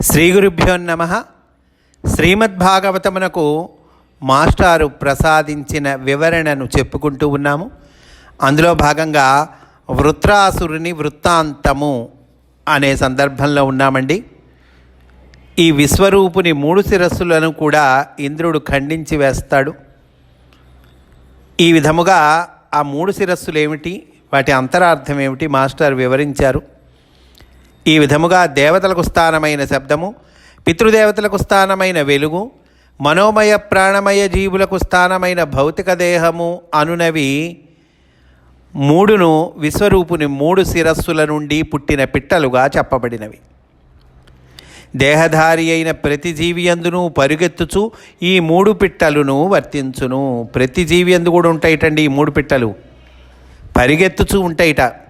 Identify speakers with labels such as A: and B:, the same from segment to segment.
A: శ్రీ గురుభ్యో నమ. శ్రీమద్భాగవతమునకు మాస్టారు ప్రసాదించిన వివరణను చెప్పుకుంటూ ఉన్నాము. అందులో భాగంగా వృత్రాసురుని వృత్తాంతము అనే సందర్భంలో ఉన్నామండి. ఈ విశ్వరూపుని మూడు శిరస్సులను కూడా ఇంద్రుడు ఖండించి వేస్తాడు. ఈ విధముగా ఆ మూడు శిరస్సులు ఏమిటి వాటి అంతరార్థం ఏమిటి? మాస్టర్ వివరించారు. ఈ విధముగా దేవతలకు స్థానమైన శబ్దము పితృదేవతలకు స్థానమైన వెలుగు మనోమయ ప్రాణమయ జీవులకు స్థానమైన భౌతిక దేహము అనునవి మూడును విశ్వరూపుని మూడు శిరస్సుల నుండి పుట్టిన పిట్టలుగా చెప్పబడినవి. దేహధారి అయిన ప్రతి జీవియందును పరుగెత్తుచు ఈ మూడు పిట్టలును వర్తించును. ప్రతి జీవి కూడా ఉంటాయిటండి ఈ మూడు పిట్టలు. పరిగెత్తుచు ఉంటాయిట.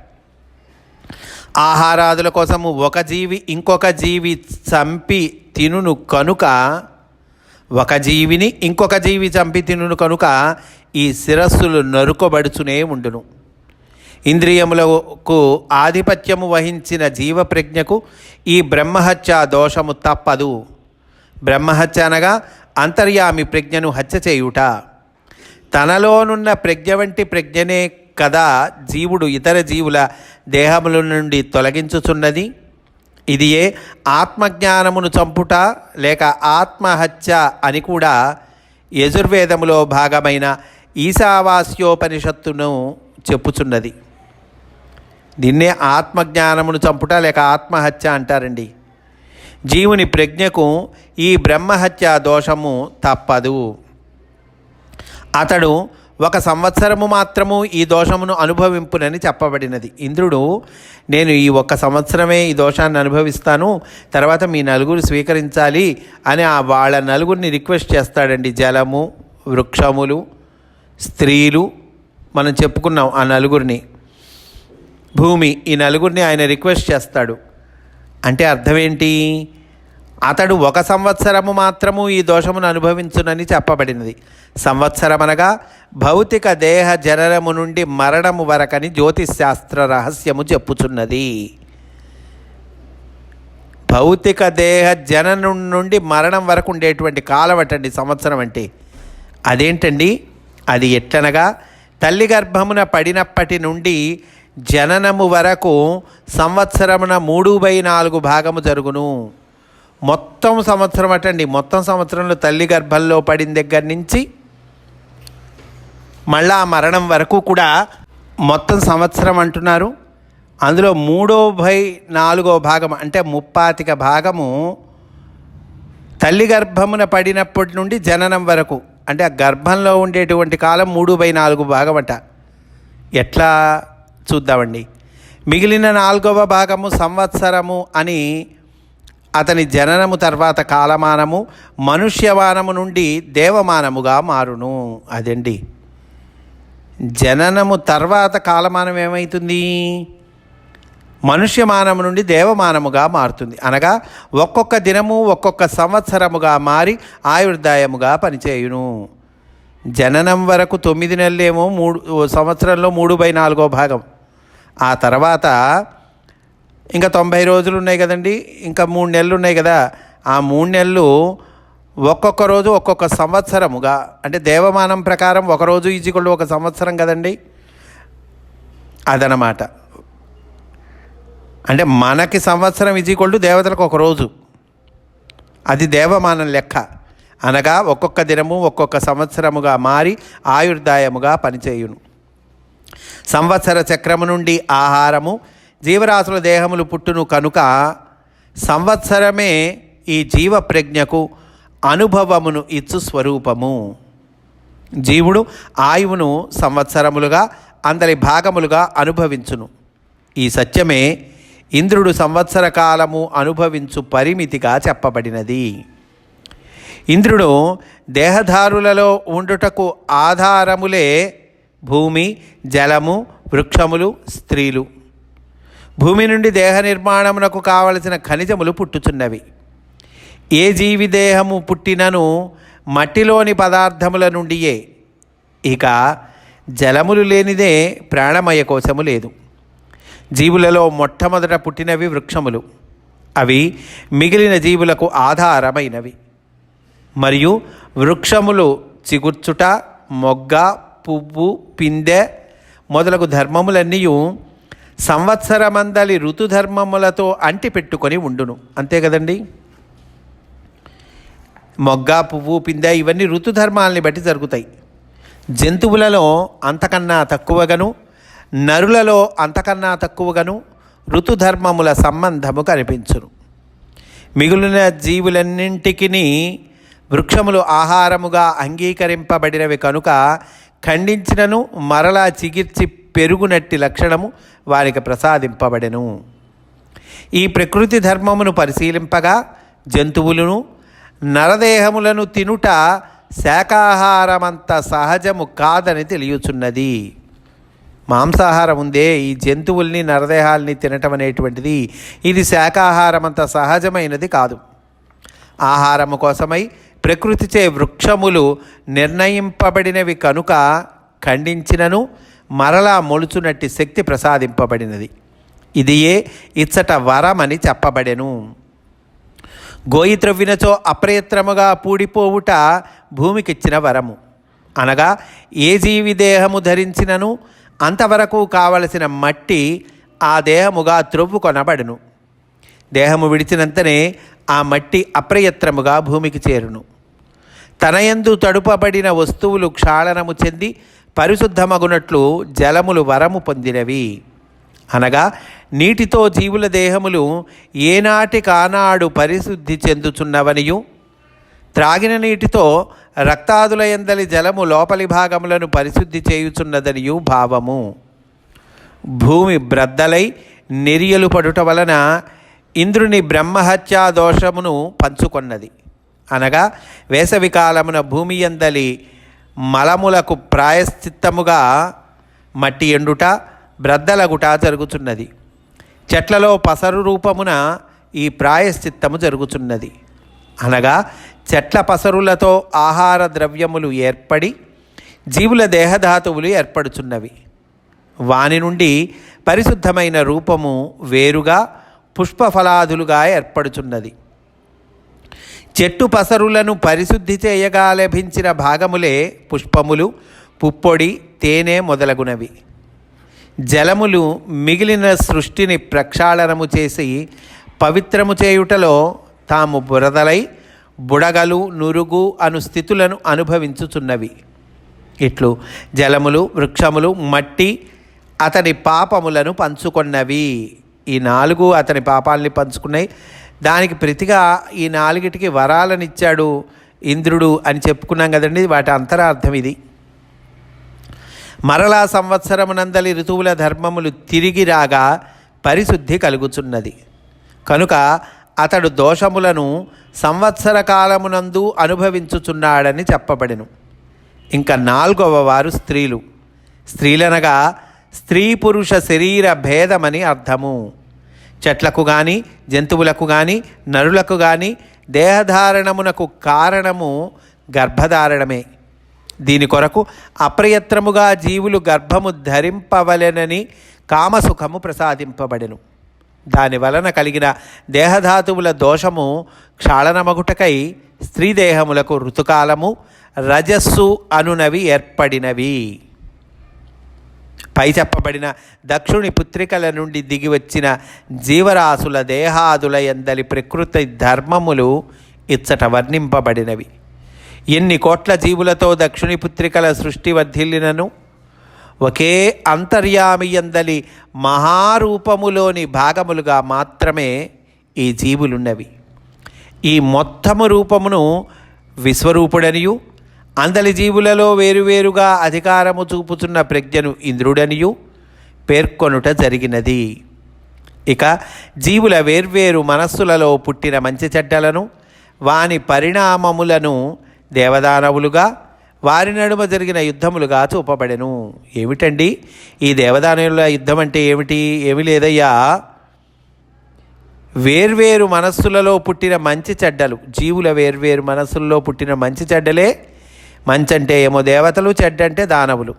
A: ఆహారాదుల కోసము ఒక జీవి ఇంకొక జీవి చంపి తినును కనుక ఒక జీవిని ఇంకొక జీవి చంపి తినును కనుక ఈ శిరస్సులు నరుకబడుచునే ఉండును. ఇంద్రియములకు ఆధిపత్యము వహించిన జీవప్రజ్ఞకు ఈ బ్రహ్మహత్య దోషము తప్పదు. బ్రహ్మహత్య అనగా అంతర్యామి ప్రజ్ఞను హత్య చేయుట. తనలోనున్న ప్రజ్ఞ వంటి ప్రజ్ఞనే కదా జీవుడు ఇతర జీవుల దేహముల నుండి తొలగించుచున్నది. ఇది ఏ ఆత్మజ్ఞానమును చంపుట లేక ఆత్మహత్య అని కూడా యజుర్వేదములో భాగమైన ఈశావాస్యోపనిషత్తును చెప్పుచున్నది. దీన్నే ఆత్మజ్ఞానమును చంపుట లేక ఆత్మహత్య అంటారండి. జీవుని ప్రజ్ఞకు ఈ బ్రహ్మహత్య దోషము తప్పదు. అతడు ఒక సంవత్సరము మాత్రము ఈ దోషమును అనుభవింపునని చెప్పబడినది. ఇంద్రుడు నేను ఈ ఒక్క సంవత్సరమే ఈ దోషాన్ని అనుభవిస్తాను తర్వాత మీ నలుగురు స్వీకరించాలి అని ఆ వాళ్ళ నలుగురిని రిక్వెస్ట్ చేస్తాడండి. జలము వృక్షములు స్త్రీలు మనం చెప్పుకున్నాం ఆ నలుగురిని. భూమి ఈ నలుగురిని ఆయన రిక్వెస్ట్ చేస్తాడు. అంటే అర్థం ఏంటి అతడు ఒక సంవత్సరము మాత్రము ఈ దోషమును అనుభవించునని చెప్పబడినది. సంవత్సరమనగా భౌతిక దేహ జననము నుండి మరణము వరకని జ్యోతిశాస్త్ర రహస్యము చెప్పుచున్నది. భౌతిక దేహ జననం నుండి మరణం వరకు ఉండేటువంటి కాలమటండి సంవత్సరం అంటే. అదేంటండి? అది ఎట్లనగా తల్లి గర్భమున పడినప్పటి నుండి జననము వరకు సంవత్సరమున మూడు బై నాలుగు భాగము జరుగును. మొత్తం సంవత్సరం అటండి. మొత్తం సంవత్సరంలో తల్లి గర్భంలో పడిన దగ్గర నుంచి మళ్ళా ఆ మరణం వరకు కూడా మొత్తం సంవత్సరం అంటున్నారు. అందులో మూడో బై నాలుగో భాగం అంటే ముప్పాతిక భాగము తల్లి గర్భమున పడినప్పటి నుండి జననం వరకు అంటే ఆ గర్భంలో ఉండేటువంటి కాలం మూడు బై నాలుగు భాగం అంట. ఎట్లా చూద్దామండి. మిగిలిన నాలుగవ భాగము సంవత్సరము అని అతని జననము తర్వాత కాలమానము మనుష్యమానము నుండి దేవమానముగా మారును. అదండి. జననము తర్వాత కాలమానం ఏమవుతుంది మనుష్యమానము నుండి దేవమానముగా మారుతుంది. అనగా ఒక్కొక్క దినము ఒక్కొక్క సంవత్సరముగా మారి ఆయుర్దాయముగా పనిచేయును. జననం వరకు తొమ్మిది నెలలేమో మూడు సంవత్సరంలో మూడు బై నాలుగో భాగం. ఆ తర్వాత ఇంకా తొంభై రోజులు ఉన్నాయి కదండి. ఇంకా మూడు నెలలు ఉన్నాయి కదా. ఆ మూడు నెలలు ఒక్కొక్క రోజు ఒక్కొక్క సంవత్సరముగా అంటే దేవమానం ప్రకారం ఒక రోజు ఈజీకొల్డు ఒక సంవత్సరం కదండి. అదనమాట. అంటే మనకి సంవత్సరం ఈజీకొల్డు దేవతలకు ఒక రోజు. అది దేవమానం లెక్క. అనగా ఒక్కొక్క దినము ఒక్కొక్క సంవత్సరముగా మారి ఆయుర్దాయముగా పనిచేయును. సంవత్సర చక్రము నుండి ఆహారము జీవరాశుల దేహములు పుట్టును కనుక సంవత్సరమే ఈ జీవ ప్రజ్ఞకు అనుభవమును ఇచ్చు స్వరూపము. జీవుడు ఆయువును సంవత్సరములుగా అందరి భాగములుగా అనుభవించును. ఈ సత్యమే ఇంద్రుడు సంవత్సర కాలము అనుభవించు పరిమితిగా చెప్పబడినది. ఇంద్రుడు దేహధారులలో ఉండుటకు ఆధారములే భూమి జలము వృక్షములు స్త్రీలు. భూమి నుండి దేహ నిర్మాణమునకు కావలసిన ఖనిజములు పుట్టుచున్నవి. ఏ జీవి దేహము పుట్టినను మట్టిలోని పదార్థముల నుండియే. ఇక జలములు లేనిదే ప్రాణమయ కోశము లేదు. జీవులలో మొట్టమొదట పుట్టినవి వృక్షములు. అవి మిగిలిన జీవులకు ఆధారమైనవి. మరియు వృక్షములు చిగుర్చుట మొగ్గ పువ్వు పిందె మొదలగు ధర్మములన్నీ సంవత్సరమందలి ఋతుధర్మములతో అంటి పెట్టుకొని ఉండును. అంతే కదండి? మొగ్గ పువ్వు పిందె ఇవన్నీ ఋతుధర్మాలని బట్టి జరుగుతాయి. జంతువులలో అంతకన్నా తక్కువగాను నరులలో అంతకన్నా తక్కువగాను ఋతుధర్మముల సంబంధము కనిపించును. మిగిలిన జీవులన్నింటికి వృక్షములు ఆహారముగా అంగీకరింపబడినవి కనుక ఖండించినను మరలా చిగిర్చి పెరుగునట్టి లక్షణము వారికి ప్రసాదింపబడెను. ఈ ప్రకృతి ధర్మమును పరిశీలింపగా జంతువులను నరదేహములను తినుట శాకాహారమంత సహజము కాదని తెలియచున్నది. మాంసాహారం ఉందే ఈ జంతువుల్ని నరదేహాల్ని తినటం అనేటువంటిది ఇది శాకాహారమంత సహజమైనది కాదు. ఆహారము కోసమై ప్రకృతిచే వృక్షములు నిర్ణయింపబడినవి కనుక ఖండించినను మరలా మొలుచునట్టి శక్తి ప్రసాదింపబడినది. ఇదియే ఇచ్చట వరమని చెప్పబడెను. గోయి త్రవ్వినచో అప్రయత్నముగా పూడిపోవుట భూమికిచ్చిన వరము. అనగా ఏ జీవి దేహము ధరించినను అంతవరకు కావలసిన మట్టి ఆ దేహముగా త్రొవ్వు కొనబడును దేహము విడిచినంతనే ఆ మట్టి అప్రయత్నముగా భూమికి చేరును. తనయందు తడుపబడిన వస్తువులు క్షాళనము చెంది పరిశుద్ధమగునట్లు జలములు వరము పొందినవి. అనగా నీటితో జీవుల దేహములు ఏనాటి కానాడు పరిశుద్ధి చెందుచున్నవనియు? త్రాగిన నీటితో రక్తాదుల ఎందలి జలము లోపలి భాగములను పరిశుద్ధి చేయుచున్నదనియు భావము. భూమి బ్రద్దలై నెరియలు పడుట వలన ఇంద్రుని బ్రహ్మహత్యా దోషమును పంచుకొన్నది. అనగా వేసవికాలమున భూమి ఎందలి మలములకు ప్రాయశ్చిత్తముగా మట్టి ఎండుట బ్రద్దలగుట జరుగుచున్నది. చెట్లలో పసరు రూపమున ఈ ప్రాయశ్చిత్తము జరుగుచున్నది. అనగా చెట్ల పసరులతో ఆహార ద్రవ్యములు ఏర్పడి జీవుల దేహధాతువులు ఏర్పడుచున్నవి. వాని నుండి పరిశుద్ధమైన రూపము వేరుగా పుష్పఫలాదులుగా ఏర్పడుచున్నది. చెట్టు పసరులను పరిశుద్ధి చేయగా లభించిన భాగములే పుష్పములు పుప్పొడి తేనె మొదలగునవి. జలములు మిగిలిన సృష్టిని ప్రక్షాళనము చేసి పవిత్రము చేయుటలో తాము బురదలై బుడగలు నురుగు అను స్థితులను అనుభవించుచున్నవి. ఇట్లు జలములు వృక్షములు మట్టి అతని పాపములను పంచుకున్నవి. ఈ నాలుగు అతని పాపాలని పంచుకున్నాయి. దానికి ప్రతిగా ఈ నాలుగిటికి వరాలనిచ్చాడు ఇంద్రుడు అని చెప్పుకున్నాం కదండి వాటి అంతరార్థం ఇది. మరలా సంవత్సరమునందలి ఋతువుల ధర్మములు తిరిగి రాగా పరిశుద్ధి కలుగుచున్నది. కనుక అతడు దోషములను సంవత్సర కాలమునందు అనుభవించుచున్నాడని చెప్పబడెను. ఇంకా నాలుగవ వారు స్త్రీలు. స్త్రీలనగా స్త్రీ పురుష శరీర భేదమని అర్థము. చెట్లకు కానీ జంతువులకు కానీ నరులకు కానీ దేహధారణమునకు కారణము గర్భధారణమే. దీని కొరకు అప్రయత్నముగా జీవులు గర్భము ధరింపవలెనని కామసుఖము ప్రసాదింపబడెను. దాని వలన కలిగిన దేహధాతువుల దోషము క్షాళనమగుటకై స్త్రీదేహములకు ఋతుకాలము రజస్సు అనునవి ఏర్పడినవి. పై చెప్పబడిన దక్షుని పుత్రికల నుండి దిగివచ్చిన జీవరాశుల దేహాదుల ఎందలి ప్రకృతి ధర్మములు ఇచ్చట వర్ణింపబడినవి. ఎన్ని కోట్ల జీవులతో దక్షిణి పుత్రికల సృష్టి వర్ధిల్లినను? ఒకే అంతర్యామి ఎందలి మహారూపములోని భాగములుగా మాత్రమే ఈ జీవులున్నవి. ఈ మొత్తము రూపమును విశ్వరూపుడనియు అందలి జీవులలో వేరువేరుగా అధికారము చూపుతున్న ప్రజ్ఞను ఇంద్రుడనియు పేర్కొనుట జరిగినది. ఇక జీవుల వేర్వేరు మనస్సులలో పుట్టిన మంచి చెడ్డలను వాని పరిణామములను దేవదానవులుగా వారి నడుమ జరిగిన యుద్ధములుగా చూపబడెను. ఏమిటండి? ఈ దేవదానవుల యుద్ధం అంటే ఏమిటి? ఏమి లేదయ్యా. వేర్వేరు మనస్సులలో పుట్టిన మంచి చెడ్డలు జీవుల వేర్వేరు మనస్సుల్లో పుట్టిన మంచి చెడ్డలే. మంచంటే ఏమో దేవతలు చెడ్డంటే దానవులు.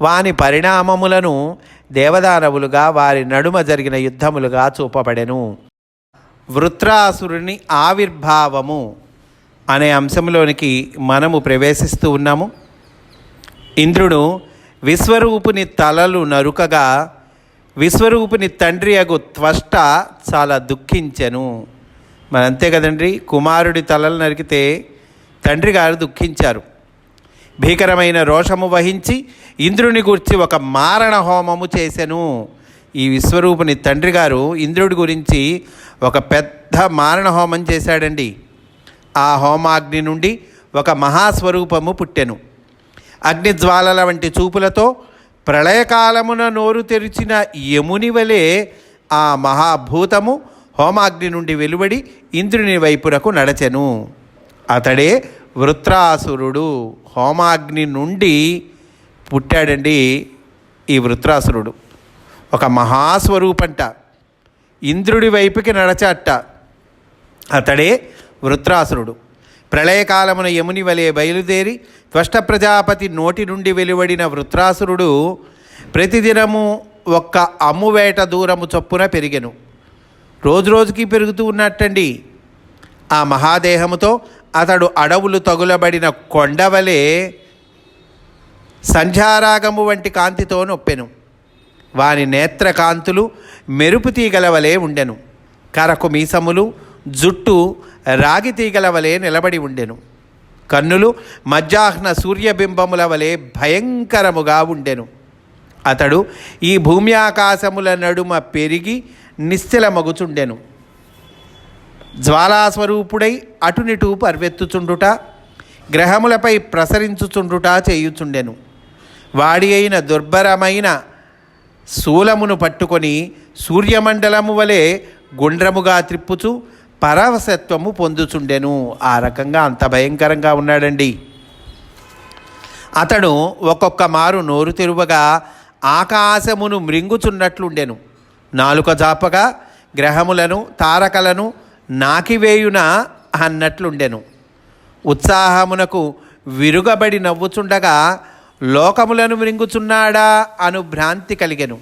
A: వాని పరిణామములను దేవదానవులుగా వారి నడుమ జరిగిన యుద్ధములుగా చూపబడెను. వృత్రాసురుని ఆవిర్భావము అనే అంశంలోనికి మనము ప్రవేశిస్తూ ఉన్నాము. ఇంద్రుడు విశ్వరూపుని తలలు నరుకగా విశ్వరూపుని తండ్రి అగు త్వష్ట చాలా దుఃఖించెను. మరి అంతే కదండి కుమారుడి తలలు నరికితే తండ్రి గారు దుఃఖించారు. భీకరమైన రోషము వహించి ఇంద్రుని గురించి ఒక మారణ హోమము చేసెను. ఈ విశ్వరూపుని తండ్రి గారు ఇంద్రుడి గురించి ఒక పెద్ద మారణ హోమం చేశాడండి. ఆ హోమాగ్ని నుండి ఒక మహాస్వరూపము పుట్టెను. అగ్నిజ్వాలల వంటి చూపులతో ప్రళయకాలమున నోరు తెరిచిన యముని వలె ఆ మహాభూతము హోమాగ్ని నుండి వెలువడి ఇంద్రుని వైపునకు నడచెను. అతడే వృత్రాసురుడు హోమాగ్ని నుండి పుట్టాడండి ఈ వృత్రాసురుడు. ఒక మహాస్వరూపంట. ఇంద్రుడి వైపుకి నడచట. అతడే వృత్రాసురుడు. ప్రళయకాలమున యముని వలె బయలుదేరి త్వష్ట ప్రజాపతి నోటి నుండి వెలువడిన వృత్రాసురుడు ప్రతిదినము ఒక్క అమ్మువేట దూరము చొప్పున పెరిగెను. రోజు రోజుకి పెరుగుతూ ఉన్నట్టండి. ఆ మహాదేహముతో అతడు అడవులు తగులబడిన కొండవలే సంధ్యారాగము వంటి కాంతితో నొప్పెను. వాని నేత్రకాంతులు మెరుపు తీగల వలె ఉండెను. కరకు మీసములు జుట్టు రాగి తీగలవలే నిలబడి ఉండెను. కన్నులు మధ్యాహ్న సూర్యబింబముల వలె భయంకరముగా ఉండెను. అతడు ఈ భూమి ఆకాశముల నడుమ పెరిగి నిశ్చలమగుచుండెను. జ్వాలాస్వరూపుడై అటునిటు పర్వెత్తుచుండుట గ్రహములపై ప్రసరించుచుండుట చేయుచుండెను. వాడి అయిన దుర్భరమైన శూలమును పట్టుకొని సూర్యమండలము వలె గుండ్రముగా త్రిప్పుచు పరవశత్వము పొందుచుండెను. ఆ రకంగా అంత భయంకరంగా ఉన్నాడండి. అతడు ఒక్కొక్క మారు నోరు తెరువగా ఆకాశమును మృంగుచున్నట్లుండెను. నాలుక జాపగా గ్రహములను తారకలను నాకివేయున అన్నట్లుండెను. ఉత్సాహమునకు విరుగబడి నవ్వుచుండగా లోకములను మృంగుచున్నాడా అను భ్రాంతి కలిగెను.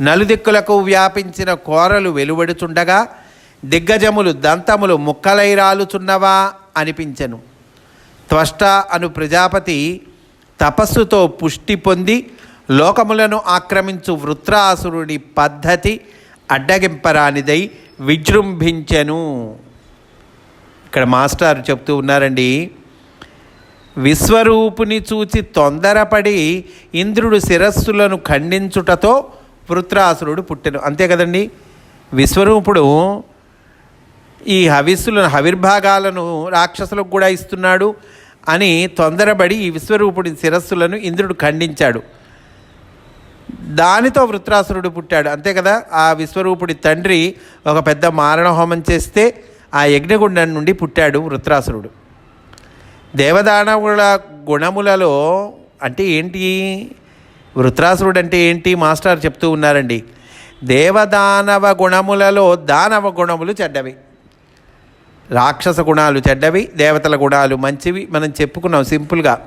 A: నలుదిక్కులకు వ్యాపించిన కోరలు వెలువడుచుండగా దిగ్గజములు దంతములు ముక్కలై రాలుచున్నవా అనిపించెను. త్వష్ట అను ప్రజాపతి తపస్సుతో పుష్టి పొంది లోకములను ఆక్రమించు వృత్రాసురుడి పద్ధతి అడ్డగింపరానిదై విజృంభించెను. ఇక్కడ మాస్టర్ చెప్తూ ఉన్నారండి విశ్వరూపుని చూచి తొందరపడి ఇంద్రుడు శిరస్సులను ఖండించుటతో వృత్రాసురుడు పుట్టెను. అంతే కదండి విశ్వరూపుడు ఈ హవిస్సులను హవిర్భాగాలను రాక్షసులకు కూడా ఇస్తున్నాడు అని తొందరపడి ఈ విశ్వరూపుడి శిరస్సులను ఇంద్రుడు ఖండించాడు. దానితో వృత్రాసురుడు పుట్టాడు. అంతే కదా? ఆ విశ్వరూపుడి తండ్రి ఒక పెద్ద మారణ హోమం చేస్తే ఆ యజ్ఞగుండం నుండి పుట్టాడు వృత్రాసురుడు. దేవదానవుల గుణములలో అంటే ఏంటి? వృత్రాసురుడు అంటే ఏంటి? మాస్టర్ చెప్తూ ఉన్నారండి. దేవదానవ గుణములలో దానవ గుణములు చెడ్డవి. రాక్షస గుణాలు చెడ్డవి దేవతల గుణాలు మంచివి. మనం చెప్పుకున్నాం సింపుల్గా.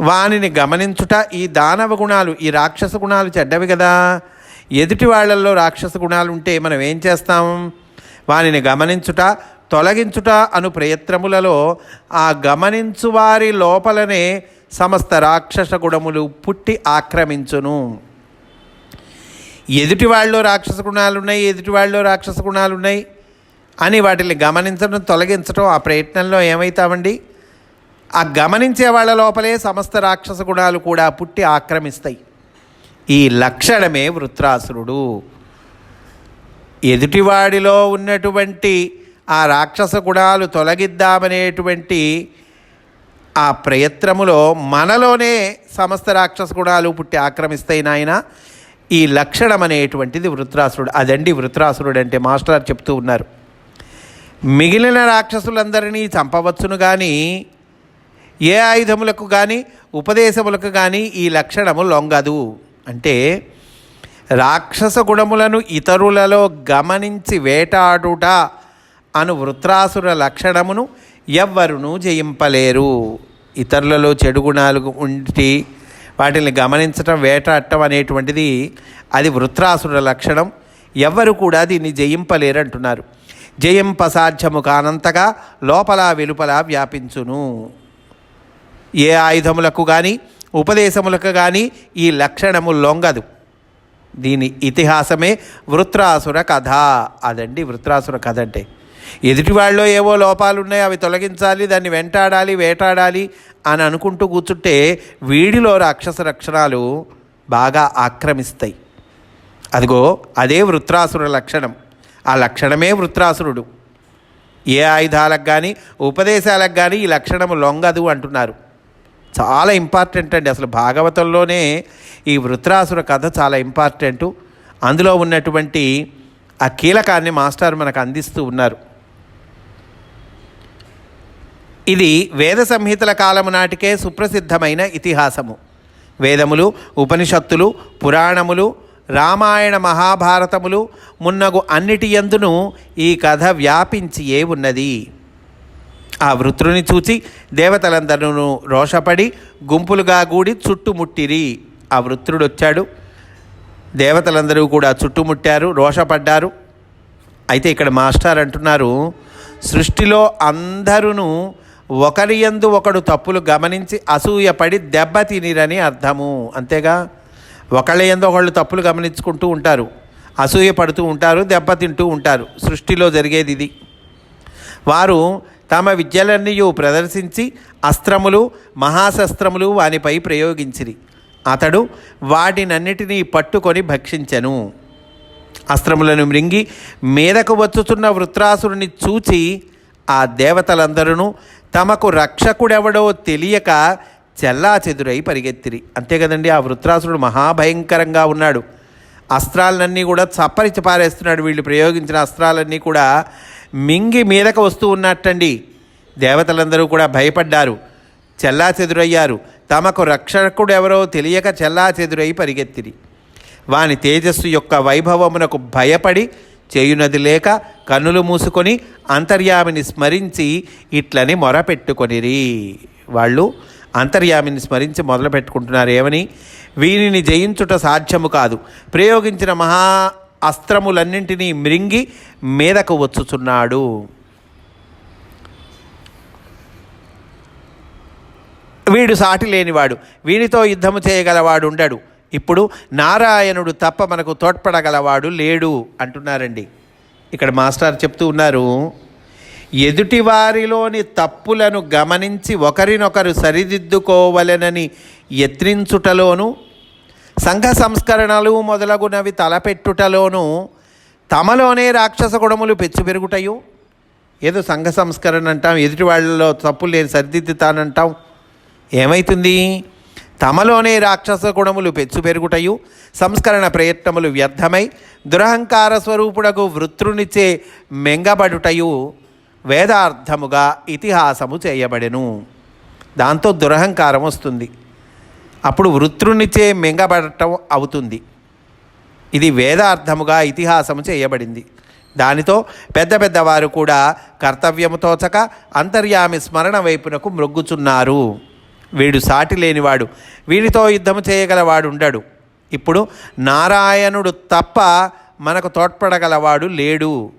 A: వానిని గమనించుట ఈ దానవ గుణాలు ఈ రాక్షస గుణాలు చెడ్డవి కదా. ఎదుటి వాళ్ళల్లో రాక్షస గుణాలు ఉంటే మనం ఏం చేస్తాం? వానిని గమనించుట తొలగించుట అను ప్రయత్నములలో ఆ గమనించు వారి లోపలనే సమస్త రాక్షస గుణములు పుట్టి ఆక్రమించును. ఎదుటి వాళ్ళలో రాక్షస గుణాలు ఉన్నాయి ఎదుటి వాళ్ళలో రాక్షస గుణాలు ఉన్నాయి అని వాటిని గమనించడం తొలగించడం ఆ ప్రయత్నంలో ఏమవుతామండి ఆ గమనించే వాళ్ళ లోపలే సమస్త రాక్షస గుణాలు కూడా పుట్టి ఆక్రమిస్తాయి. ఈ లక్షణమే వృత్రాసురుడు. ఎదుటివాడిలో ఉన్నటువంటి ఆ రాక్షస గుణాలు తొలగిద్దామనేటువంటి ఆ ప్రయత్నములో మనలోనే సమస్త రాక్షస గుణాలు పుట్టి ఆక్రమిస్తాయి నాయన. ఈ లక్షణం అనేటువంటిది వృత్రాసురుడు అదండి వృత్రాసురుడు అంటే మాస్టర్ చెప్తూ ఉన్నారు. మిగిలిన రాక్షసులందరినీ చంపవచ్చును కానీ ఏ ఆయుధములకు కానీ ఉపదేశములకు కానీ ఈ లక్షణము లొంగదు. అంటే రాక్షస గుణములను ఇతరులలో గమనించి వేటాడుట అను వృత్రాసుర లక్షణమును ఎవ్వరును జయింపలేరు. ఇతరులలో చెడు గుణాలు ఉండి వాటిని గమనించటం వేటాడటం అనేటువంటిది అది వృత్రాసుర లక్షణం. ఎవ్వరు కూడా దీన్ని జయింపలేరు అంటున్నారు. జయింపసాధ్యము కానంతగా లోపల వెలుపల వ్యాపించును. ఏ ఆయుధములకు కానీ ఉపదేశములకు కానీ ఈ లక్షణము లొంగదు. దీని ఇతిహాసమే వృత్రాసుర కథ. అదండి వృత్రాసుర కథ అంటే. ఎదుటివాళ్ళలో ఏవో లోపాలు ఉన్నాయి అవి తొలగించాలి దాన్ని వెంటాడాలి వేటాడాలి అని అనుకుంటూ కూర్చుంటే వీడిలో రాక్షస లక్షణాలు బాగా ఆక్రమిస్తాయి. అదిగో అదే వృత్రాసుర లక్షణం. ఆ లక్షణమే వృత్రాసురుడు. ఏ ఆయుధాలకు కానీ ఉపదేశాలకు కానీ ఈ లక్షణము లొంగదు అంటున్నారు. చాలా ఇంపార్టెంట్ అండి. అసలు భాగవతంలోనే ఈ వృత్రాసుర కథ చాలా ఇంపార్టెంటు అందులో ఉన్నటువంటి ఆ కీలకాన్ని మాస్టర్ మనకు అందిస్తూ ఉన్నారు. ఇది వేద సంహితల కాలము నాటికే సుప్రసిద్ధమైన ఇతిహాసము. వేదములు ఉపనిషత్తులు పురాణములు రామాయణ మహాభారతములు మున్నగు అన్నిటి ఎందును ఈ కథ వ్యాపించియే ఉన్నది. ఆ వృత్రుని చూచి దేవతలందరూ రోషపడి గుంపులుగా గూడి చుట్టుముట్టిరి. ఆ వృత్రుడు వచ్చాడు దేవతలందరూ కూడా చుట్టుముట్టారు రోషపడ్డారు. అయితే ఇక్కడ మాస్టర్ అంటున్నారు సృష్టిలో అందరూ ఒకరి యందు ఒకడు తప్పులు గమనించి అసూయపడి దెబ్బతినిరని అర్థము. అంతేగా? ఒకళ్ళ ఎందు ఒకళ్ళు తప్పులు గమనించుకుంటూ ఉంటారు అసూయ పడుతూ ఉంటారు దెబ్బతింటూ ఉంటారు. సృష్టిలో జరిగేది ఇది. వారు తమ విద్యలన్నీ ప్రదర్శించి అస్త్రములు మహాశస్త్రములు వానిపై ప్రయోగించిరి. అతడు వాటినన్నిటినీ పట్టుకొని భక్షించెను. అస్త్రములను మృంగి మీదకు వచ్చుతున్న వృత్రాసురుని చూచి ఆ దేవతలందరూ తమకు రక్షకుడెవడో తెలియక చెల్లా చెదురై పరిగెత్తిరి. అంతే కదండి ఆ వృత్రాసురుడు మహాభయంకరంగా ఉన్నాడు. అస్త్రాలన్నీ కూడా చప్పరిచి పారేస్తున్నాడు. వీళ్ళు ప్రయోగించిన అస్త్రాలన్నీ కూడా మింగి మీదకు వస్తూ ఉన్నట్టండి. దేవతలందరూ కూడా భయపడ్డారు. చెల్లా చెదురయ్యారు తమకు రక్షకుడు ఎవరో తెలియక చెల్లా చెదురై పరిగెత్తిరి. వాని తేజస్సు యొక్క వైభవమునకు భయపడి చేయునది లేక కన్నులు మూసుకొని అంతర్యామిని స్మరించి ఇట్లని మొరపెట్టుకొనిరి. వాళ్ళు అంతర్యామిని స్మరించి మొదలు పెట్టుకుంటున్నారు ఏమని? వీనిని జయించుట సాధ్యము కాదు. ప్రయోగించిన మహా అస్త్రములన్నింటినీ మృంగి మీదకు వచ్చుచున్నాడు. వీడు సాటి లేనివాడు వీడితో యుద్ధము చేయగలవాడు ఉండడు. ఇప్పుడు నారాయణుడు తప్ప మనకు తోడ్పడగలవాడు లేడు అంటున్నారండి. ఇక్కడ మాస్టర్ చెప్తూ ఉన్నారు ఎదుటివారిలోని తప్పులను గమనించి ఒకరినొకరు సరిదిద్దుకోవలెనని యత్నించుటలోనూ సంఘ సంస్కరణలు మొదలగునవి తలపెట్టుటలోనూ తమలోనే రాక్షస గుణములు పెచ్చు పెరుగుటయు. ఏదో సంఘ సంస్కరణ అంటాం ఎదుటి వాళ్ళలో తప్పులు నేను సరిదిద్దుతానంటాం. ఏమైతుంది? తమలోనే రాక్షస గుణములు పెచ్చు పెరుగుటయు. సంస్కరణ ప్రయత్నములు వ్యర్థమై దురహంకార స్వరూపుడకు వృత్రునిచే మెంగబడుటయు వేదార్థముగా ఇతిహాసము చేయబడెను. దాంతో దురహంకారం వస్తుంది. అప్పుడు వృత్రునిచే మింగబడటం అవుతుంది. ఇది వేదార్థముగా ఇతిహాసము చేయబడింది. దానితో పెద్ద పెద్దవారు కూడా కర్తవ్యము తోచక అంతర్యామి స్మరణ వైపునకు మృగ్గుచున్నారు వీడు సాటి లేనివాడు వీడితో యుద్ధము చేయగలవాడు ఉండడు. ఇప్పుడు నారాయణుడు తప్ప మనకు తోడ్పడగలవాడు లేడు.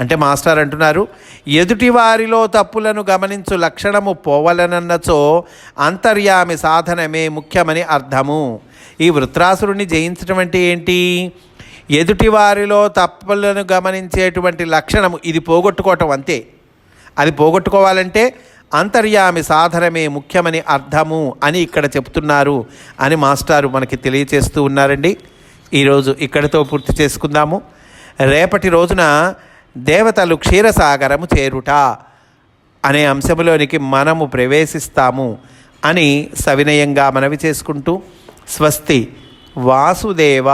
A: అంటే మాస్టర్ అంటున్నారు ఎదుటి వారిలో తప్పులను గమనించు లక్షణము పోవలనన్నచో అంతర్యామి సాధనమే ముఖ్యమని అర్థము. ఈ వృత్రాసురుణ్ణి జయించడం అంటే ఏంటి? ఎదుటి వారిలో తప్పులను గమనించేటువంటి లక్షణము ఇది పోగొట్టుకోవటం అంతే. అది పోగొట్టుకోవాలంటే అంతర్యామి సాధనమే ముఖ్యమని అర్థము అని ఇక్కడ చెప్తున్నారు అని మాస్టారు మనకి తెలియచేస్తూ ఉన్నారండి. ఈరోజు ఇక్కడితో పూర్తి చేసుకుందాము. రేపటి రోజున దేవతలు క్షీరసాగరము చేరుట అనే అంశంలోనికి మనము ప్రవేశిస్తాము అని సవినయంగా మనవి చేసుకుంటూ స్వస్తి వాసుదేవ.